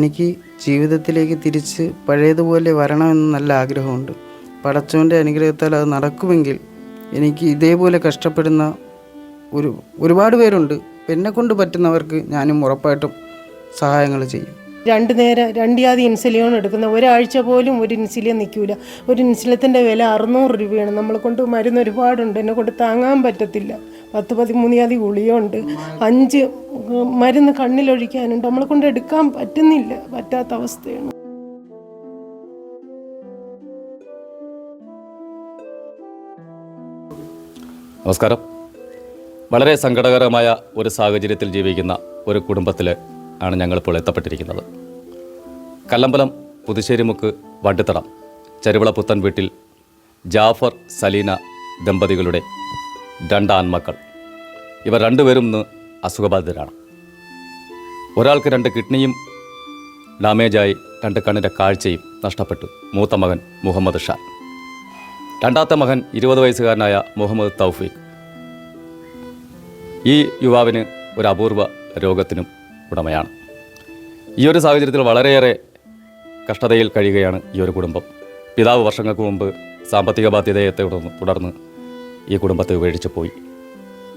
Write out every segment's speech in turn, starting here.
എനിക്ക് ജീവിതത്തിലേക്ക് തിരിച്ച് പഴയതുപോലെ വരണമെന്ന് നല്ല ആഗ്രഹമുണ്ട്. പടച്ചവന്റെ അനുഗ്രഹത്താൽ അത് നടക്കുമെങ്കിൽ എനിക്ക് ഇതേപോലെ കഷ്ടപ്പെടുന്ന ഒരു ഒരുപാട് പേരുണ്ട്. എന്നെ കൊണ്ട് പറ്റുന്നവർക്ക് ഞാനും ഉറപ്പായിട്ടും സഹായങ്ങൾ ചെയ്യും. രണ്ട് നേരം രണ്ട് ജാതി ഇൻസുലിൻ എടുക്കുന്ന ഒരാഴ്ച പോലും ഒരു ഇൻസുലിൻ നിൽക്കില്ല ഒരു ഇൻസുലത്തിന്റെ വില അറുന്നൂറ് രൂപയാണ്. നമ്മളെ കൊണ്ട് മരുന്ന് ഒരുപാടുണ്ട്. എന്നെ കൊണ്ട് താങ്ങാൻ പറ്റത്തില്ല. പത്ത് പതിമൂന്ന് ജാതി ഗുളിയുണ്ട് അഞ്ച് മരുന്ന് കണ്ണിലൊഴിക്കാനുണ്ട്. നമ്മളെ കൊണ്ട് എടുക്കാൻ പറ്റുന്നില്ല. പറ്റാത്ത അവസ്ഥയാണ്. നമസ്കാരം. വളരെ സങ്കടകരമായ ഒരു സാഹചര്യത്തിൽ ജീവിക്കുന്ന ഒരു കുടുംബത്തിൽ ആണ് ഞങ്ങളിപ്പോൾ എത്തപ്പെട്ടിരിക്കുന്നത്. കല്ലമ്പലം പുതുശ്ശേരിമുക്ക് വണ്ടിത്തടം ചെരുവള പുത്തൻ വീട്ടിൽ ജാഫർ സലീന ദമ്പതികളുടെ രണ്ട് ഇവർ രണ്ടുപേരും ഇന്ന് അസുഖബാധിതരാണ്. ഒരാൾക്ക് രണ്ട് കിഡ്നിയും ഡാമേജായി രണ്ട് കണ്ണിന്റെ കാഴ്ചയും നഷ്ടപ്പെട്ടു. മൂത്ത മകൻ മുഹമ്മദ് ഷാ. രണ്ടാമത്തെ മകൻ ഇരുപത് വയസ്സുകാരനായ മുഹമ്മദ് തൗഫീഖ്. ഈ യുവാവിന് ഒരു അപൂർവ രോഗത്തിനും ഉടമയാണ്. ഈ ഒരു സാഹചര്യത്തിൽ വളരെയേറെ കഷ്ടതയിൽ കഴിയുകയാണ് ഈ ഒരു കുടുംബം. പിതാവ് വർഷങ്ങൾക്ക് മുമ്പ് സാമ്പത്തിക ബാധ്യതയെ തുടർന്ന് തുടർന്ന് ഈ കുടുംബത്തെ ഉപേക്ഷിച്ച് പോയി.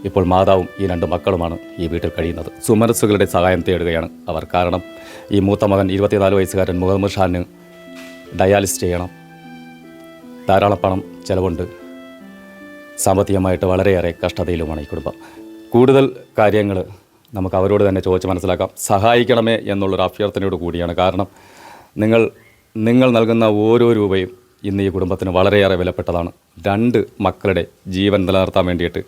ഇപ്പോൾ മാതാവും ഈ രണ്ട് മക്കളുമാണ് ഈ വീട്ടിൽ കഴിയുന്നത്. സുമനസ്സുകളുടെ സഹായം തേടുകയാണ് അവർ. കാരണം ഈ മൂത്ത മകൻ ഇരുപത്തിനാല് വയസ്സുകാരൻ മുഹമ്മദ് ഷാന് ഡയാലിസ് ചെയ്യണം. ധാരാളം പണം ചിലവുണ്ട്. സാമ്പത്തികമായിട്ട് വളരെയേറെ കഷ്ടതയിലുമാണ് ഈ കുടുംബം. കൂടുതൽ കാര്യങ്ങൾ നമുക്ക് അവരോട് തന്നെ ചോദിച്ച് മനസ്സിലാക്കാം. സഹായിക്കണമേ എന്നുള്ളൊരു അഭ്യർത്ഥനയോട് കൂടിയാണ്. കാരണം നിങ്ങൾ നിങ്ങൾ നൽകുന്ന ഓരോ രൂപയും ഇന്ന് ഈ കുടുംബത്തിന് വളരെയേറെ വിലപ്പെട്ടതാണ്. രണ്ട് മക്കളുടെ ജീവൻ നിലനിർത്താൻ വേണ്ടിയിട്ട്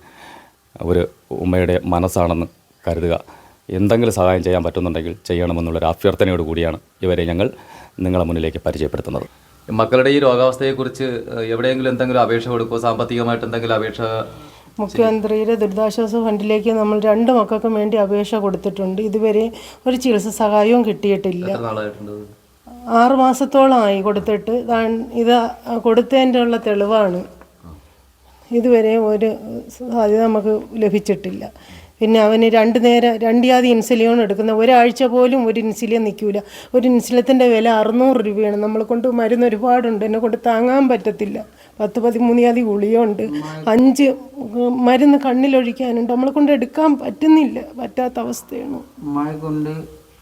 ഒരു ഉമ്മയുടെ മനസ്സാണെന്ന് കരുതുക. എന്തെങ്കിലും സഹായം ചെയ്യാൻ പറ്റുന്നുണ്ടെങ്കിൽ ചെയ്യണമെന്നുള്ളൊരു അഭ്യർത്ഥനയോട് കൂടിയാണ് ഇവരെ ഞങ്ങൾ നിങ്ങളെ മുന്നിലേക്ക് പരിചയപ്പെടുത്തുന്നത്. മക്കളുടെ ഈ രോഗാവസ്ഥയെക്കുറിച്ച് എവിടെയെങ്കിലും എന്തെങ്കിലും അപേക്ഷ കൊടുക്കുമോ സാമ്പത്തികമായിട്ട് എന്തെങ്കിലും അപേക്ഷ മുഖ്യമന്ത്രിയുടെ ദുരിതാശ്വാസ ഫണ്ടിലേക്ക് നമ്മൾ രണ്ട് മക്കൾക്കും വേണ്ടി അപേക്ഷ കൊടുത്തിട്ടുണ്ട്. ഇതുവരെ ഒരു ചികിത്സ സഹായവും കിട്ടിയിട്ടില്ല. ആറ് മാസത്തോളമായി കൊടുത്തിട്ട്. ഇതാ- കൊടുത്തതിന്റെ ഉള്ള തെളിവാണ്. ഇതുവരെ ഒരു സാധ്യത നമുക്ക് ലഭിച്ചിട്ടില്ല. പിന്നെ അവന് രണ്ട് നേരം രണ്ട് ജാതി ഇൻസുലിൻ എടുക്കുന്ന ഒരാഴ്ച പോലും ഒരു ഇൻസുലിൻ നിൽക്കില്ല ഒരു ഇൻസുലത്തിന്റെ വില അറുന്നൂറ് രൂപയാണ്. നമ്മളെ കൊണ്ട് മരുന്ന് ഒരുപാടുണ്ട്. എന്നെ കൊണ്ട് താങ്ങാൻ പറ്റത്തില്ല. പത്ത് പതിമൂന്ന് ജാതി ഗുളിയുണ്ട് അഞ്ച് മരുന്ന് കണ്ണിലൊഴിക്കാനുണ്ട്. നമ്മളെ കൊണ്ട് എടുക്കാൻ പറ്റുന്നില്ല. പറ്റാത്ത അവസ്ഥയാണ്.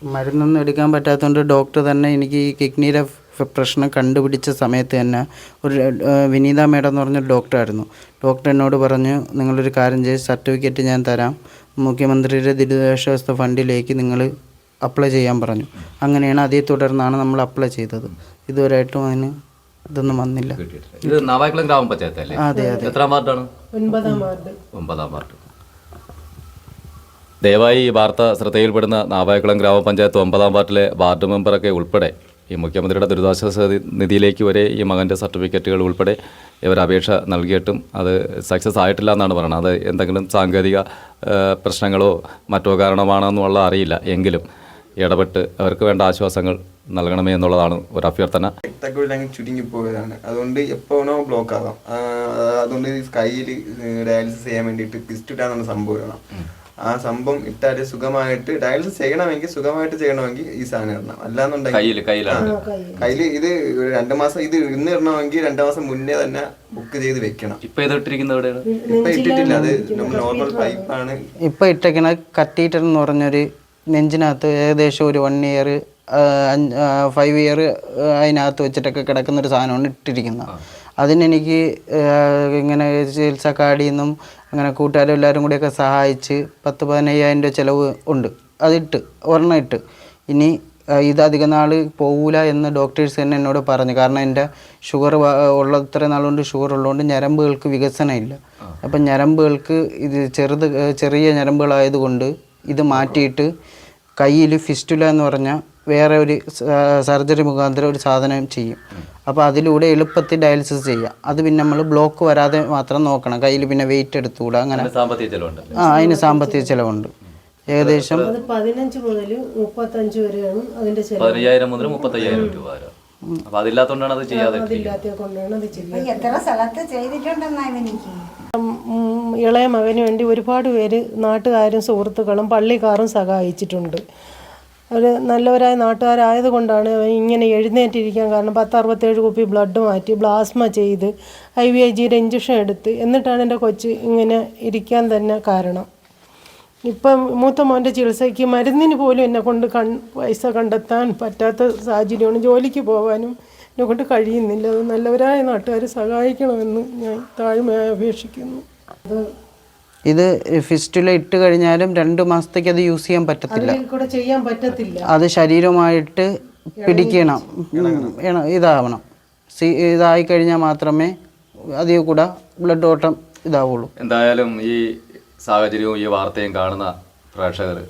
മരുന്നൊന്നും എടുക്കാൻ പറ്റാത്തതുകൊണ്ട് ഡോക്ടർ തന്നെ എനിക്ക് ഈ കിഡ്നിയുടെ പ്രശ്നം കണ്ടുപിടിച്ച സമയത്ത് തന്നെ ഒരു വിനീത മേഡം എന്ന് പറഞ്ഞൊരു ഡോക്ടറായിരുന്നു ഡോക്ടർ എന്നോട് പറഞ്ഞു നിങ്ങളൊരു കാര്യം ചെയ്ത് സർട്ടിഫിക്കറ്റ് ഞാൻ തരാം. മുഖ്യമന്ത്രിയുടെ ദുരിതാശ്വാസ ഫണ്ടിലേക്ക് നിങ്ങൾ അപ്ലൈ ചെയ്യാൻ പറഞ്ഞു. അങ്ങനെയാണ് അതേ തുടർന്നാണ് നമ്മൾ അപ്ലൈ ചെയ്തത്. ഇതുവരെയായിട്ടും അതിന് ഇതൊന്നും വന്നില്ല. ഇത് അതെ അതെ. എത്രാം വാർഡാണ്? ഒൻപതാം വാർഡ്. ഒമ്പതാം വാർഡ്. ദയവായി ഈ വാർത്ത ശ്രദ്ധയിൽപ്പെടുന്ന നാവായക്കുളം ഗ്രാമപഞ്ചായത്ത് ഒമ്പതാം വാർഡിലെ വാർഡ് മെമ്പറൊക്കെ ഉൾപ്പെടെ ഈ മുഖ്യമന്ത്രിയുടെ ദുരിതാശ്വാസ നിധിയിലേക്ക് വരെ ഈ മകന്റെ സർട്ടിഫിക്കറ്റുകൾ ഉൾപ്പെടെ ഇവർ അപേക്ഷ നൽകിയിട്ടും അത് സക്സസ് ആയിട്ടില്ല എന്നാണ് പറയുന്നത്. അത് എന്തെങ്കിലും സാങ്കേതിക പ്രശ്നങ്ങളോ മറ്റോ കാരണമാണോ എന്നുള്ള അറിയില്ല. എങ്കിലും ഇടപെട്ട് അവർക്ക് വേണ്ട ആശ്വാസങ്ങൾ നൽകണമേ എന്നുള്ളതാണ് ഒരു അഭ്യർത്ഥന. രക്തക്കുഴൽ അങ്ങ് ചുരുങ്ങിപ്പോയതാണ് അതുകൊണ്ട് എപ്പോഴോ ബ്ലോക്ക് ആകാം അതുകൊണ്ട് കയ്യിൽ ഡയാലിസിസ് ചെയ്യാൻ വേണ്ടിയിട്ട് പിസ്റ്റിട്ടാണ് സംഭവം ആ സംഭവം ഇട്ടാൽ സുഖമായിട്ട് ഡയാലിസിസ് ചെയ്യണമെങ്കിൽ സുഖമായിട്ട് ചെയ്യണമെങ്കിൽ ഈ സാധനം ഇടണം. അല്ലാന്നുണ്ടെങ്കിൽ കയ്യിൽ ഇത് രണ്ടു മാസം ഇത് ഇന്ന് ഇടണമെങ്കിൽ രണ്ടു മാസം മുന്നേ തന്നെ ബുക്ക് ചെയ്ത് വെക്കണം. ഇപ്പൊ ഇപ്പൊ ഇട്ടിട്ടില്ല അത് നോർമൽ പൈപ്പാണ് ഇപ്പൊ ഇട്ടേക്കണ കത്തീറ്റർ എന്ന് പറഞ്ഞൊരു നെഞ്ചിനകത്ത് ഏകദേശം ഒരു വൺ ഇയർ ഫൈവ് ഇയർ അതിനകത്ത് വെച്ചിട്ടൊക്കെ കിടക്കുന്ന ഒരു സാധനമാണ് ഇട്ടിരിക്കുന്നത്. അതിനെനിക്ക് ഇങ്ങനെ ചികിത്സ കാർഡിൽ നിന്നും അങ്ങനെ കൂട്ടുകാരും എല്ലാവരും കൂടിയൊക്കെ സഹായിച്ച് പത്ത് പതിനയ്യായിരം രൂപ ചിലവ് ഉണ്ട്. അതിട്ട് ഒരെണ്ണം ഇട്ട്. ഇനി ഇതധികം ഇത് അധിക നാൾ പോകൂല എന്ന് ഡോക്ടേഴ്സ് തന്നെ എന്നോട് പറഞ്ഞു. കാരണം എന്റെ ഷുഗർ ഉള്ള ഇത്ര നാളുകൊണ്ട് ഷുഗർ ഉള്ളതുകൊണ്ട് ഞരമ്പുകൾക്ക് വികസനമില്ല അപ്പം ഞരമ്പുകൾക്ക് ഇത് ചെറുത് ചെറിയ ഞരമ്പുകളായതുകൊണ്ട് ഇത് മാറ്റിയിട്ട് കയ്യിൽ ഫിസ്റ്റുല എന്ന് പറഞ്ഞാൽ വേറെ ഒരു സർജറി മുഖാന്തരം ഒരു സാധനം ചെയ്യും. അപ്പോൾ അതിലൂടെ എളുപ്പത്തിൽ ഡയാലിസിസ് ചെയ്യാം. അത് പിന്നെ നമ്മൾ ബ്ലോക്ക് വരാതെ മാത്രം നോക്കണം. കയ്യിൽ പിന്നെ വെയിറ്റ് എടുത്തുകൂടാ അങ്ങനെ. സാമ്പത്തിക ചിലവുണ്ട്. ആ അതിന് സാമ്പത്തിക ചിലവുണ്ട്. ഏകദേശം പതിനഞ്ച് മുതൽ മുപ്പത്തഞ്ച് വരെയാണ് അതിന്റെ പതിനയ്യായിരം മുതൽ മുപ്പത്തയ്യായിരം രൂപ വരെ. അപ്പൊ അത് ചെയ്യാതെ എത്ര സ്ഥലത്ത് ചെയ്തിട്ടുണ്ടെന്നാ എനിക്ക് ഇളയ മകന് വേണ്ടി ഒരുപാട് പേര് നാട്ടുകാരും സുഹൃത്തുക്കളും പള്ളിക്കാരും സഹായിച്ചിട്ടുണ്ട്. അവർ നല്ലവരായ നാട്ടുകാരായതുകൊണ്ടാണ് ഇങ്ങനെ എഴുന്നേറ്റിരിക്കാൻ കാരണം പത്ത് അറുപത്തേഴ് കുപ്പി ബ്ലഡ് മാറ്റി പ്ലാസ്മ ചെയ്ത് ഐ വി ഐ ജിയുടെ ഇഞ്ചക്ഷൻ എടുത്ത് എന്നിട്ടാണ് എന്റെ കൊച്ച് ഇങ്ങനെ ഇരിക്കാൻ തന്നെ കാരണം. ഇപ്പം മൂത്ത മോന്റെ ചികിത്സയ്ക്ക് മരുന്നിന് പോലും എന്നെ കൊണ്ട് കൺ പൈസ കണ്ടെത്താൻ പറ്റാത്ത സാഹചര്യമാണ്. ജോലിക്ക് പോകാനും എന്നെ കൊണ്ട് കഴിയുന്നില്ല. അത് നല്ലവരായ നാട്ടുകാർ സഹായിക്കണമെന്ന് ഞാൻ താഴ്മയായി അപേക്ഷിക്കുന്നു. അത് ഇത് ഫിസ്റ്റുല ഇട്ട് കഴിഞ്ഞാലും രണ്ട് മാസത്തേക്ക് അത് യൂസ് ചെയ്യാൻ പറ്റത്തില്ല. അതിൽ കൂടെ ചെയ്യാൻ പറ്റത്തില്ല. അത് ശരീരമായിട്ട് പിടിക്കണം. ഇണ- ഇതാവണം. സി ഇതായി കഴിഞ്ഞാൽ മാത്രമേ അതിൽ കൂടെ ബ്ലഡ് ഓട്ടം ഇതാവുള്ളൂ. എന്തായാലും ഈ സാഹചര്യവും ഈ വാർത്തയും കാണുന്ന പ്രേക്ഷകർ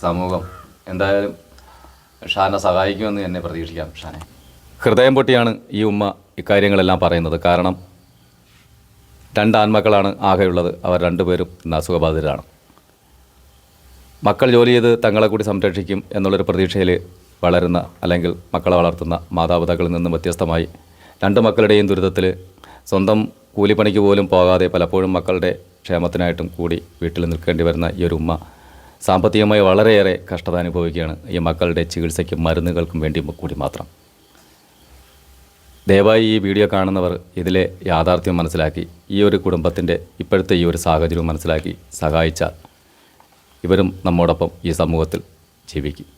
സമൂഹം എന്തായാലും ഷാനെ സഹായിക്കുമെന്ന് തന്നെ പ്രതീക്ഷിക്കാം. ഷാനെ. ഹൃദയം പൊട്ടിയാണ് ഈ ഉമ്മ ഇക്കാര്യങ്ങളെല്ലാം പറയുന്നത്. കാരണം രണ്ട് ആൺമക്കളാണ് ആകെയുള്ളത്. അവർ രണ്ടുപേരും അസുഖബാധിതരാണ്. മക്കൾ ജോലി ചെയ്ത് തങ്ങളെ കൂടി സംരക്ഷിക്കും എന്നുള്ളൊരു പ്രതീക്ഷയിൽ വളരുന്ന അല്ലെങ്കിൽ മക്കളെ വളർത്തുന്ന മാതാപിതാക്കളിൽ നിന്നും വ്യത്യസ്തമായി രണ്ട് മക്കളുടെയും ദുരിതത്തിൽ സ്വന്തം കൂലിപ്പണിക്ക് പോലും പോകാതെ പലപ്പോഴും മക്കളുടെ ക്ഷേമത്തിനായിട്ടും കൂടി വീട്ടിൽ നിൽക്കേണ്ടി വരുന്ന ഈ ഒരു ഉമ്മ സാമ്പത്തികമായി വളരെയേറെ കഷ്ടത അനുഭവിക്കുകയാണ്. ഈ മക്കളുടെ ചികിത്സയ്ക്കും മരുന്നുകൾക്കും വേണ്ടി കൂടി മാത്രം. ദയവായി ഈ വീഡിയോ കാണുന്നവർ ഇതിലെ യാഥാർത്ഥ്യം മനസ്സിലാക്കി ഈ ഒരു കുടുംബത്തിന്റെ ഇപ്പോഴത്തെ ഈ ഒരു സാഹചര്യവും മനസ്സിലാക്കി സഹായിച്ചാൽ ഇവരും നമ്മോടൊപ്പം ഈ സമൂഹത്തിൽ ജീവിക്കും.